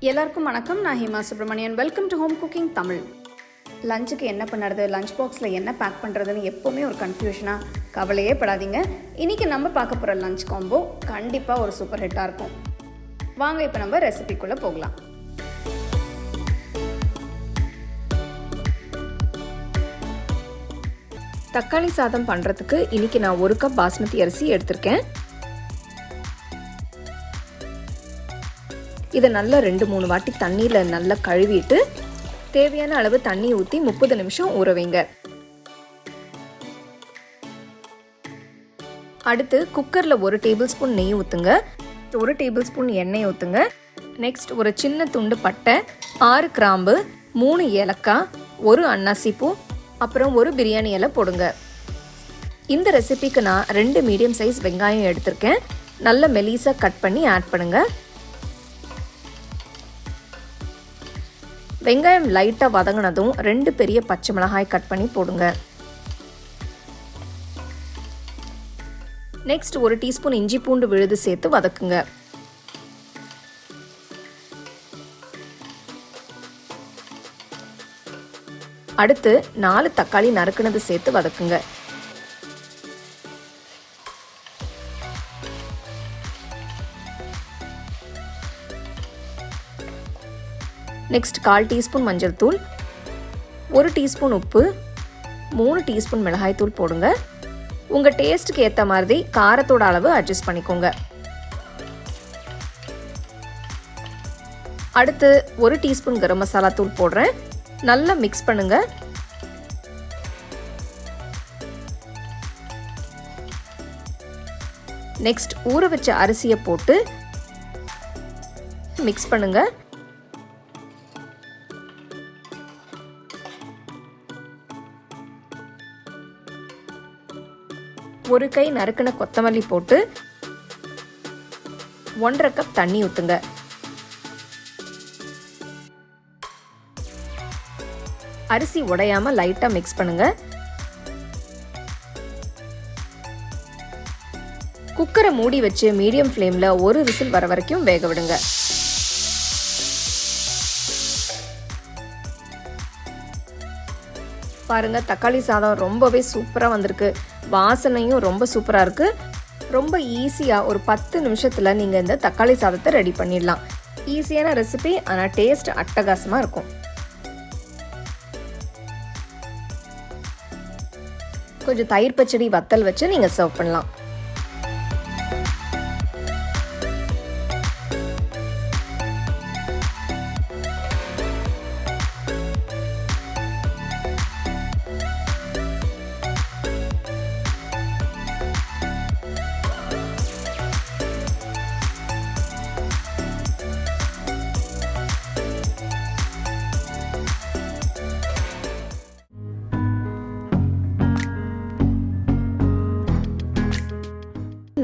எல்லாருக்கும் வணக்கம். நான் Hima Subramanian welcome to home cooking Tamil லஞ்சுக்கு என்ன பண்ணுறது? லஞ்ச் பாக்ஸில் என்ன பேக் பண்ணுறதுன்னு எப்போவுமே ஒரு கன்ஃபியூஷனாக கவலையே படாதீங்க. இன்றைக்கி நம்ம பார்க்க போகிற லஞ்ச் காம்போ கண்டிப்பாக ஒரு சூப்பர் ஹிட்டாக இருக்கும். வாங்க இப்போ நம்ம ரெசிபிக்குள்ளே போகலாம். தக்காளி சாதம் பண்ணுறதுக்கு இன்றைக்கி நான் ஒரு கப் பாஸ்மதி அரிசி எடுத்திருக்கேன். இதை நல்லா ரெண்டு மூணு வாட்டி தண்ணியில் நல்லா கழுவிட்டு தேவையான அளவு தண்ணி ஊற்றி முப்பது நிமிஷம் ஊற வைங்க. அடுத்து குக்கரில் ஒரு டேபிள் ஸ்பூன் நெய் ஊற்றுங்க ஒரு டேபிள் ஸ்பூன் எண்ணெய் ஊற்றுங்க நெக்ஸ்ட் ஒரு சின்ன துண்டு பட்டை ஆறு கிராம்பு மூணு ஏலக்காய் ஒரு அன்னாசிப்பூ அப்புறம் ஒரு பிரியாணி இலை போடுங்க. இந்த ரெசிபிக்கு நான் ரெண்டு மீடியம் சைஸ் வெங்காயம் எடுத்திருக்கேன். நல்ல மெலிசாக கட் பண்ணி ஆட் பண்ணுங்கள் வெங்காயம் லைட்டாக வதங்கினதும் ரெண்டு பெரிய பச்சை மிளகாய் கட் பண்ணி போடுங்க. நெக்ஸ்ட் ஒரு டீஸ்பூன் இஞ்சி பூண்டு விழுது சேர்த்து வதக்குங்க. அடுத்து நாலு தக்காளி நறுக்குனது சேர்த்து வதக்குங்க. நெக்ஸ்ட் கால் டீஸ்பூன் மஞ்சள் தூள் ஒரு டீஸ்பூன் உப்பு மூணு டீஸ்பூன் மிளகாய்த்தூள் போடுங்க. உங்கள் டேஸ்ட்டுக்கு ஏற்ற மாதிரி காரத்தோட அளவு அட்ஜஸ்ட் பண்ணிக்கோங்க. அடுத்து ஒரு டீஸ்பூன் கரம் மசாலா தூள் போடுறேன். நல்லா மிக்ஸ் பண்ணுங்க. நெக்ஸ்ட் ஊற வச்ச அரிசியை போட்டு மிக்ஸ் பண்ணுங்க. ஒரு கை நறுக்கின கொத்தமல்லி போட்டு ஒன்றரை கப் தண்ணி ஊற்றுங்க அரிசி உடையாமல் லைட்டாக மிக்ஸ் பண்ணுங்க. குக்கரை மூடி வச்சு மீடியம் ஃப்ளேமில் ஒரு விசில் வர வரைக்கும் வேக விடுங்க. பாருங்கள் தக்காளி சாதம் ரொம்பவே சூப்பராக வந்திருக்கு. வாசனையும் ரொம்ப சூப்பராக இருக்குது ரொம்ப ஈஸியாக ஒரு பத்து நிமிஷத்தில் நீங்கள் இந்த தக்காளி சாதத்தை ரெடி பண்ணிடலாம். ஈஸியான ரெசிபி ஆனால் டேஸ்ட் அட்டகாசமாக இருக்கும். கொஞ்சம் தயிர் பச்சடி வத்தல் வச்சு நீங்கள் சர்வ் பண்ணலாம்.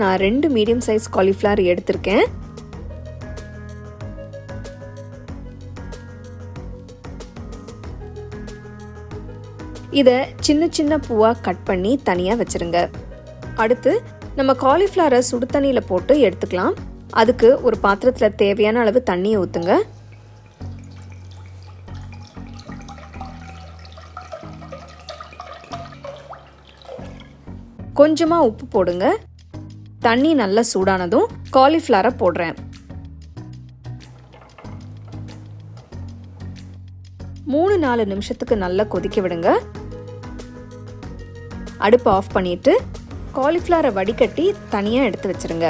நான் ரெண்டு மீடியம் சைஸ் காலிஃப்ளவர் எடுத்திருக்கேன். இதை சின்ன சின்ன பூவாக கட் பண்ணி தனியாக வச்சுருங்க. அடுத்து நம்ம காலிஃப்ளவரை சுடு தண்ணியில் போட்டு எடுத்துக்கலாம். அதுக்கு ஒரு பாத்திரத்தில் தேவையான அளவு தண்ணியை ஊற்றுங்க கொஞ்சமாக உப்பு போடுங்க. தண்ணி நல்லா சூடானதும் காலிஃப்ளவரை போடுறேன். மூணு நாலு நிமிஷத்துக்கு நல்லா கொதிக்க விடுங்க. அடுப்பு ஆஃப் பண்ணிட்டு காலிஃப்ளவரை வடிகட்டி தனியாக எடுத்து வச்சிருங்க.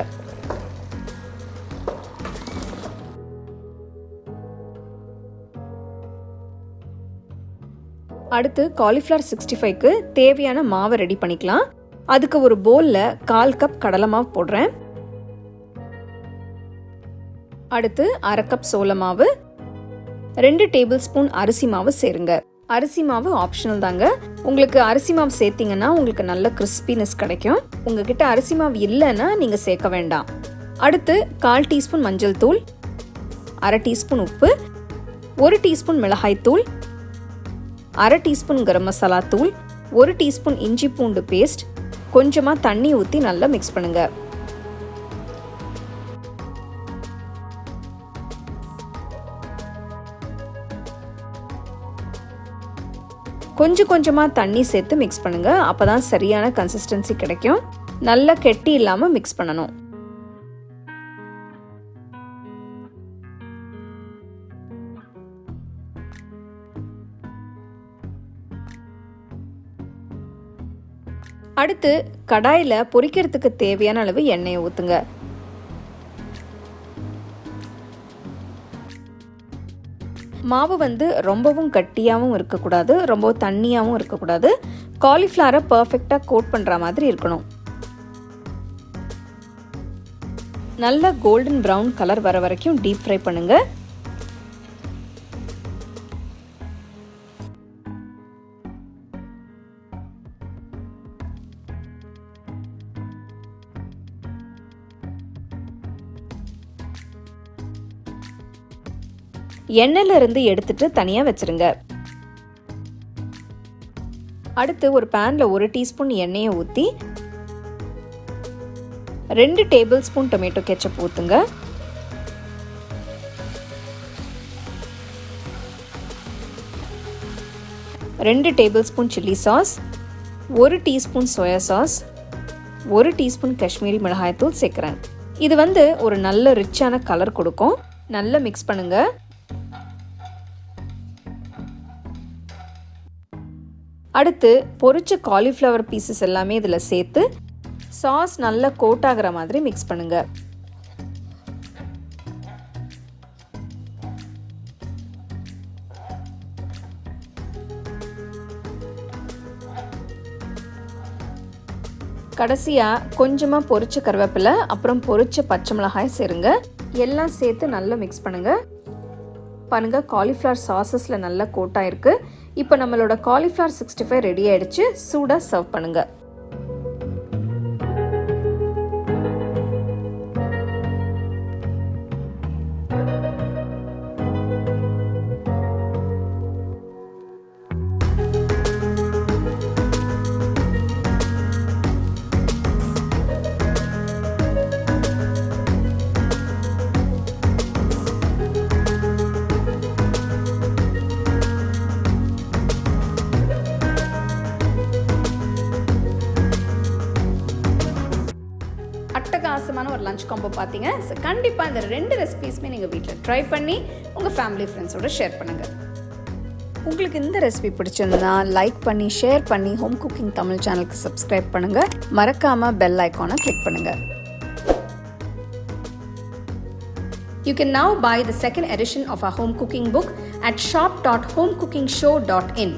அடுத்து காலிஃப்ளவர் சிக்ஸ்டி ஃபைவ்க்கு தேவையான மாவை ரெடி பண்ணிக்கலாம். அதுக்கு ஒரு போலில் கால் கப் கடலை மாவு போடுறேன். அடுத்து அரை கப் சோள மாவு ரெண்டு டேபிள் ஸ்பூன் அரிசி மாவு சேருங்க. அரிசி மாவு ஆப்ஷனல் தாங்க. உங்களுக்கு அரிசி மாவு சேர்த்தீங்கன்னா உங்களுக்கு நல்ல கிறிஸ்பினஸ் கிடைக்கும். உங்ககிட்ட அரிசி மாவு இல்லைன்னா நீங்கள் சேர்க்க வேண்டாம். அடுத்து கால் டீஸ்பூன் மஞ்சள் தூள் அரை டீஸ்பூன் உப்பு ஒரு டீஸ்பூன் மிளகாய் தூள் அரை டீஸ்பூன் கரம் மசாலா தூள் ஒரு டீஸ்பூன் இஞ்சி பூண்டு பேஸ்ட் கொஞ்சமாக தண்ணி ஊற்றி நல்லா மிக்ஸ் பண்ணுங்கள் கொஞ்சம் கொஞ்சமாக தண்ணி சேர்த்து மிக்ஸ் பண்ணுங்கள் அப்போ தான் சரியான கன்சிஸ்டன்சி கிடைக்கும். நல்லா கெட்டி இல்லாமல் மிக்ஸ் பண்ணணும். அடுத்து கடாயில் பொரிக்கிறதுக்கு தேவையான அளவு எண்ணெயை ஊற்றுங்க மாவு வந்து ரொம்பவும் கட்டியாகவும் இருக்கக்கூடாது ரொம்ப தண்ணியாகவும் இருக்கக்கூடாது. காலிஃப்ளவரை பர்ஃபெக்டாக கோட் பண்ணுற மாதிரி இருக்கணும். நல்ல கோல்டன் ப்ரௌன் கலர் வர வரைக்கும் டீப் ஃப்ரை பண்ணுங்கள் எண்ணெயில இருந்து எடுத்துட்டு தனியாக வச்சிருங்க. அடுத்து ஒரு பேனில் ஒரு டீஸ்பூன் எண்ணெயை ஊற்றி ரெண்டு டேபிள் ஸ்பூன் டொமேட்டோ கெச்சப் ஊற்றுங்க ரெண்டு டேபிள் ஸ்பூன் சில்லி சாஸ் ஒரு டீஸ்பூன் சோயா சாஸ் ஒரு டீஸ்பூன் காஷ்மீரி மிளகாய்த்தூள் சேர்க்குறேன். இது வந்து ஒரு நல்ல ரிச்சான கலர் கொடுக்கும். நல்லா மிக்ஸ் பண்ணுங்கள் அடுத்து பொரிச்ச காலிஃப்ளவர் பீசஸ் எல்லாமே இதில் சேர்த்து சாஸ் நல்லா கோட் ஆகிற மாதிரி மிக்ஸ் பண்ணுங்க. கடைசியாக கொஞ்சமாக பொரிச்ச கருவேப்பிலை அப்புறம் பொரிச்ச பச்சை மிளகாய் சேருங்க. எல்லாம் சேர்த்து நல்லா மிக்ஸ் பண்ணுங்கள் பாருங்கள் காலிஃப்ளவர் சாசஸில் நல்லா கோட்டாக இருக்குது இப்போ நம்மளோட காலிஃப்ளவர் சிக்ஸ்டி ஃபைவ் ரெடி ஆயிடுச்சு. சூடாக சர்வ் பண்ணுங்கள் அட்டகாசமான ஒரு லஞ்ச் காம்போ பார்த்தீங்க. ஸோ கண்டிப்பாக இந்த ரெண்டு ரெசிபீஸுமே நீங்கள் வீட்டில் ட்ரை பண்ணி உங்கள் ஃபேமிலி ஃப்ரெண்ட்ஸோட ஷேர் பண்ணுங்கள் உங்களுக்கு இந்த ரெசிபி பிடிச்சிருந்தா லைக் பண்ணி ஷேர் பண்ணி ஹோம் குக்கிங் தமிழ் சேனலுக்கு சப்ஸ்கிரைப் பண்ணுங்கள் மறக்காமல் பெல் ஐக்கானை கிளிக் பண்ணுங்கள் You can now buy the second edition of our home cooking book at shop.homecookingshow.in.